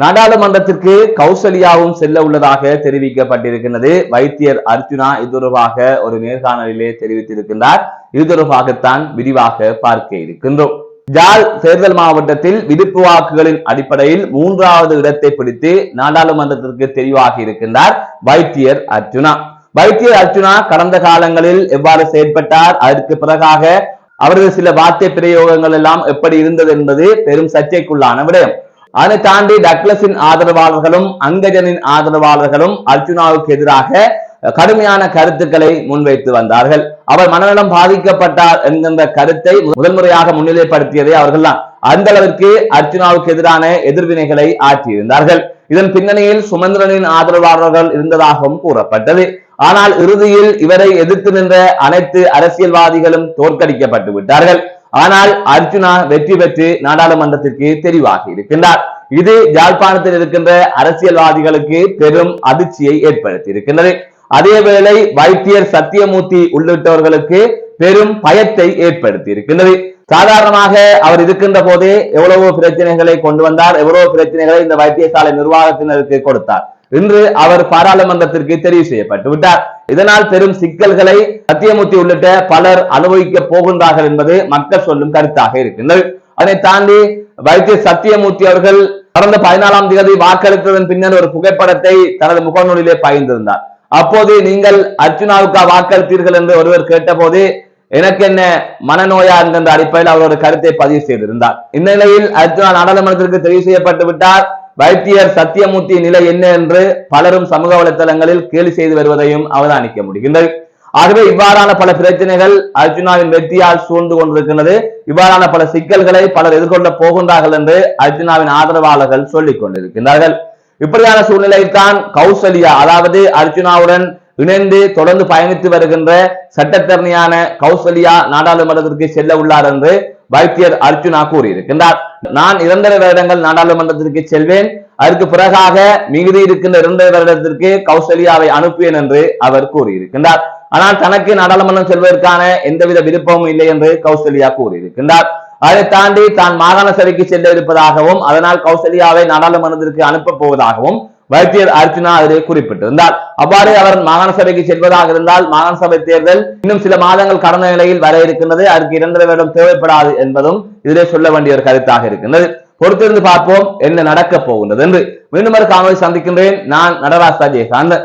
நாடாளுமன்றத்திற்கு கௌசல்யாவும் செல்ல உள்ளதாக தெரிவிக்கப்பட்டிருக்கின்றது. வைத்தியர் அர்ஜுனா இது தொடர்பாக ஒரு நேர்காணலிலே தெரிவித்திருக்கின்றார். இது தொடர்பாகத்தான் விரிவாக பார்க்க இருக்கின்றோம். ஜால் தேர்தல் மாவட்டத்தில் விடுப்பு வாக்குகளின் அடிப்படையில் மூன்றாவது இடத்தை பிடித்து நாடாளுமன்றத்திற்கு தெரிவாகி இருக்கின்றார் வைத்தியர் அர்ஜுனா. வைத்தியர் அர்ஜுனா கடந்த காலங்களில் எவ்வாறு செயற்பட்டார்? அதற்கு பிறகாக அவரது சில வார்த்தை பிரயோகங்கள் எல்லாம் எப்படி இருந்தது என்பது பெரும் சர்ச்சைக்குள்ளான விடயம். அதனை தாண்டி டக்ளஸின் ஆதரவாளர்களும் அங்கஜனின் ஆதரவாளர்களும் அர்ஜுனாவுக்கு எதிராக கடுமையான கருத்துக்களை முன்வைத்து வந்தார்கள். அவர் மனநலம் பாதிக்கப்பட்டார் என்கின்ற கருத்தை முதல் முறையாக முன்னிலைப்படுத்தியதே அவர்கள்தான். அந்த அளவிற்கு அர்ஜுனாவுக்கு எதிரான எதிர்வினைகளை ஆற்றியிருந்தார்கள். இதன் பின்னணியில் சுமந்திரனின் ஆதரவாளர்கள் இருந்ததாகவும் கூறப்பட்டது. ஆனால் இறுதியில் இவரை எதிர்த்து நின்ற அனைத்து அரசியல்வாதிகளும் தோற்கடிக்கப்பட்டு விட்டார்கள் ஆனால் அர்ஜுனா வெற்றி பெற்று நாடாளுமன்றத்திற்கு தெரிவாகி இருக்கின்றார். இது யாழ்ப்பாணத்தில் இருக்கின்ற அரசியல்வாதிகளுக்கு பெரும் அதிர்ச்சியை ஏற்படுத்தி இருக்கின்றது அதேவேளை வைத்தியர் சத்தியமூர்த்தி உள்ளிட்டவர்களுக்கு பெரும் பயத்தை ஏற்படுத்தி இருக்கின்றது சாதாரணமாக அவர் இருக்கின்ற போதே எவ்வளவோ பிரச்சனைகளை கொண்டு வந்தார் எவ்வளவோ பிரச்சனைகளை இந்த வைத்தியசாலை நிர்வாகத்தினருக்கு கொடுத்தார். இன்று அவர் பாராளுமன்றத்திற்கு தெரிவு செய்யப்பட்டு விட்டார். இதனால் பெரும் சிக்கல்களை சத்தியமூர்த்தி உள்ளிட்ட பலர் அனுபவிக்க போகின்றார்கள் என்பது மக்கள் சொல்லும் கருத்தாக இருக்கின்றது. அதை தாண்டி வைத்திய சத்தியமூர்த்தி அவர்கள் கடந்த பதினாலாம் தேதி வாக்களித்ததன் பின்னர் ஒரு புகைப்படத்தை தனது முகநூலிலே பகிர்ந்திருந்தார் அப்போது நீங்கள் அர்ஜுனாவுக்கா வாக்களித்தீர்கள் என்று ஒருவர் கேட்டபோது எனக்கு என்ன மனநோயா? என்கின்ற அடிப்படையில் அவர் ஒரு கருத்தை பதிவு செய்திருந்தார். இந்நிலையில் அர்ஜுனா நாடாளுமன்றத்திற்கு தெரிவு செய்யப்பட்டு விட்டார். வைத்தியர் சத்தியமூர்த்தி நிலை என்ன என்று பலரும் சமூக வலைதளங்களில் கேலி செய்து வருவதையும் அவதானிக்க முடிகின்றது. ஆகவே இவ்வாறான பல பிரச்சனைகள் அர்ஜுனாவின் வெற்றியால் சூழ்ந்து கொண்டிருக்கின்றது. இவ்வாறான பல சிக்கல்களை பலர் எதிர்கொள்ள போகின்றார்கள் என்று அர்ஜுனாவின் ஆதரவாளர்கள் சொல்லிக் கொண்டிருக்கின்றார்கள். இப்படியான சூழ்நிலையில்தான் கௌசல்யா அதாவது அர்ஜுனாவுடன் இணைந்து தொடர்ந்து பயணித்து வருகின்ற சட்டத்தரணியான கௌசல்யா நாடாளுமன்றத்திற்கு செல்ல உள்ளார் என்று வைத்தியர் அர்ஜுனா கூறியிருக்கின்றார். நான் இரண்டரை வருடங்கள் நாடாளுமன்றத்திற்கு செல்வேன். அதற்கு பிறகாக மிகுதி இருக்கின்ற இரண்டரை வருடத்திற்கு கௌசல்யாவை அனுப்புவேன் என்று அவர் கூறியிருக்கின்றார். ஆனால் தனக்கு நாடாளுமன்றம் செல்வதற்கான எந்தவித விருப்பமும் இல்லை என்று கௌசல்யா கூறியிருக்கின்றார். அதை தாண்டி தான் மாகாண சபைக்கு செல்ல இருப்பதாகவும் அதனால் கௌசல்யாவை நாடாளுமன்றத்திற்கு அனுப்பப் போவதாகவும் வைத்தியர் அர்ஜுனா அதிலே குறிப்பிட்டிருந்தார். அவ்வாறு அவர் மாகாண சபைக்கு செல்வதாக இருந்தால் மாகாண சபை தேர்தல் இன்னும் சில மாதங்கள் கடந்த நிலையில் வர இருக்கின்றது. அதற்கு இரண்டரை வருடம் தேவைப்படாது என்பதும் இதிலே சொல்ல வேண்டிய ஒரு கருத்தாக இருக்கின்றது. பொறுத்திருந்து பார்ப்போம் என்ன நடக்க போகின்றது என்று. மீண்டும் ஒரு காணொலி சந்திக்கின்றேன். நான் நடராஜ் ஜெயகாந்தன்